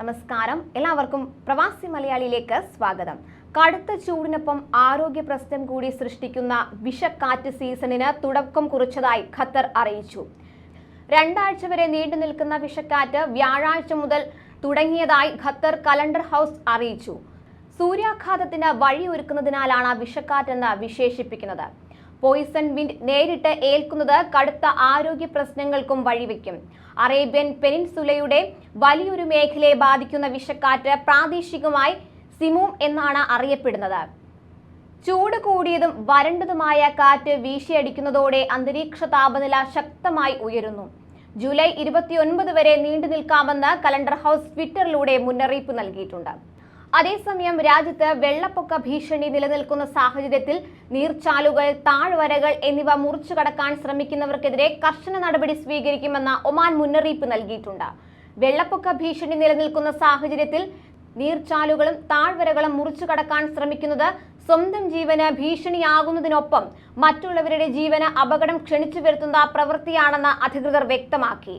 നമസ്കാരം. എല്ലാവർക്കും പ്രവാസി മലയാളിയിലേക്ക് സ്വാഗതം. കടുത്ത ചൂടിനൊപ്പം ആരോഗ്യ പ്രശ്നം കൂടി സൃഷ്ടിക്കുന്ന വിഷക്കാറ്റ് സീസണിന് തുടക്കം കുറിച്ചതായി ഖത്തർ അറിയിച്ചു. രണ്ടാഴ്ച വരെ നീണ്ടു നിൽക്കുന്ന വിഷക്കാറ്റ് വ്യാഴാഴ്ച മുതൽ തുടങ്ങിയതായി ഖത്തർ കലണ്ടർ ഹൗസ് അറിയിച്ചു. സൂര്യാഘാതത്തിന് വഴിയൊരുക്കുന്നതിനാലാണ് വിഷക്കാറ്റെന്ന് വിശേഷിപ്പിക്കുന്നത്. പോയിസൺ വിൻഡ് നേരിട്ട് ഏൽക്കുന്നത് കടുത്ത ആരോഗ്യ പ്രശ്നങ്ങൾക്കും വഴിവെക്കും. അറേബ്യൻ പെനിൻസുലയുടെ വലിയൊരു മേഖലയെ ബാധിക്കുന്ന വിഷക്കാറ്റ് പ്രാദേശികമായി സിമൂം എന്നാണ് അറിയപ്പെടുന്നത്. ചൂട് കൂടിയതും വരണ്ടതുമായ കാറ്റ് വീശിയടിക്കുന്നതോടെ അന്തരീക്ഷ താപനില ശക്തമായി ഉയരുന്നു. ജൂലൈ ഇരുപത്തിയൊൻപത് വരെ നീണ്ടു നിൽക്കാമെന്ന് കലണ്ടർ ഹൗസ് ട്വിറ്ററിലൂടെ മുന്നറിയിപ്പ് നൽകിയിട്ടുണ്ട്. അതേസമയം രാജ്യത്ത് വെള്ളപ്പൊക്ക ഭീഷണി നിലനിൽക്കുന്ന സാഹചര്യത്തിൽ നീർച്ചാലുകൾ താഴ്വരകൾ എന്നിവ മുറിച്ചു കടക്കാൻ ശ്രമിക്കുന്നവർക്കെതിരെ കർശന നടപടി സ്വീകരിക്കുമെന്ന ഒമാൻ മുന്നറിയിപ്പ് നൽകിയിട്ടുണ്ട്. വെള്ളപ്പൊക്ക ഭീഷണി നിലനിൽക്കുന്ന സാഹചര്യത്തിൽ നീർച്ചാലുകളും താഴ്വരകളും മുറിച്ചു കടക്കാൻ ശ്രമിക്കുന്നത് സ്വന്തം ജീവന് ഭീഷണിയാകുന്നതിനൊപ്പം മറ്റുള്ളവരുടെ ജീവന് അപകടം ക്ഷണിച്ചു വരുത്തുന്ന പ്രവൃത്തിയാണെന്ന് അധികൃതർ വ്യക്തമാക്കി.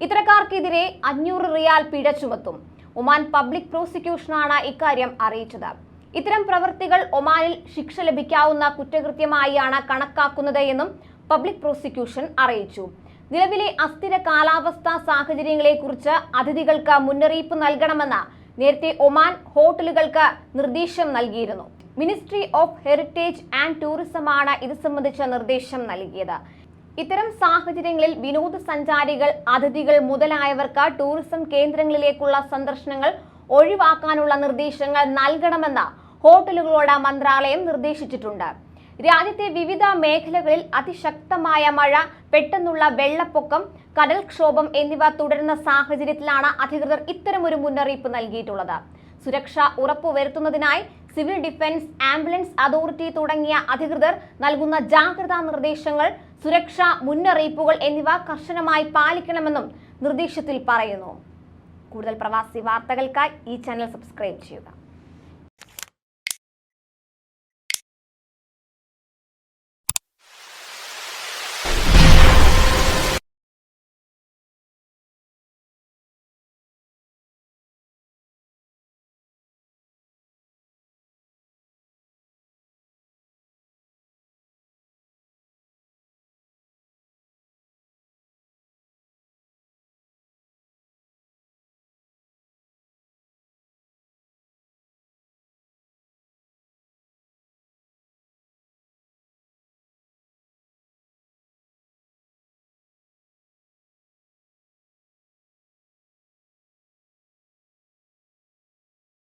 ഇത്തരക്കാർക്കെതിരെ അഞ്ഞൂറ് റിയാൽ പിഴ ചുമത്തും. ഒമാൻ പബ്ലിക് പ്രോസിക്യൂഷനാണ് ഇക്കാര്യം അറിയിച്ചത്. ഇത്തരം പ്രവൃത്തികൾ ഒമാനിൽ ശിക്ഷ ലഭിക്കാവുന്ന കുറ്റകൃത്യമായാണ് കണക്കാക്കുന്നത് എന്നും പബ്ലിക് പ്രോസിക്യൂഷൻ അറിയിച്ചു. നിലവിലെ അസ്ഥിര കാലാവസ്ഥാ സാഹചര്യങ്ങളെക്കുറിച്ച് അതിഥികൾക്ക് മുന്നറിയിപ്പ് നൽകണമെന്ന് നേരത്തെ ഒമാൻ ഹോട്ടലുകൾക്ക് നിർദ്ദേശം നൽകിയിരുന്നു. മിനിസ്ട്രി ഓഫ് ഹെറിറ്റേജ് ആൻഡ് ടൂറിസമാണ് ഇത് സംബന്ധിച്ച നിർദ്ദേശം നൽകിയത്. ഇത്തരം സാഹചര്യങ്ങളിൽ വിനോദസഞ്ചാരികൾ അതിഥികൾ മുതലായവർക്ക് ടൂറിസം കേന്ദ്രങ്ങളിലേക്കുള്ള സന്ദർശനങ്ങൾ ഒഴിവാക്കാനുള്ള നിർദ്ദേശങ്ങൾ നൽകണമെന്ന് ഹോട്ടലുകളോട് മന്ത്രാലയം നിർദ്ദേശിച്ചിട്ടുണ്ട്. രാജ്യത്തെ വിവിധ മേഖലകളിൽ അതിശക്തമായ മഴ പെട്ടെന്നുള്ള വെള്ളപ്പൊക്കം കടൽക്ഷോഭം എന്നിവ തുടരുന്ന സാഹചര്യത്തിലാണ് അധികൃതർ ഇത്തരമൊരു മുന്നറിയിപ്പ് നൽകിയിട്ടുള്ളത്. സുരക്ഷ ഉറപ്പുവരുത്തുന്നതിനായി സിവിൽ ഡിഫൻസ് ആംബുലൻസ് അതോറിറ്റി തുടങ്ങിയ അധികൃതർ നൽകുന്ന ജാഗ്രതാ നിർദ്ദേശങ്ങൾ സുരക്ഷാ മുന്നറിയിപ്പുകൾ എന്നിവ കർശനമായി പാലിക്കണമെന്നും നിർദ്ദേശത്തിൽ പറയുന്നു. കൂടുതൽ പ്രവാസി വാർത്തകൾക്കായി ഈ ചാനൽ സബ്സ്ക്രൈബ് ചെയ്യുക.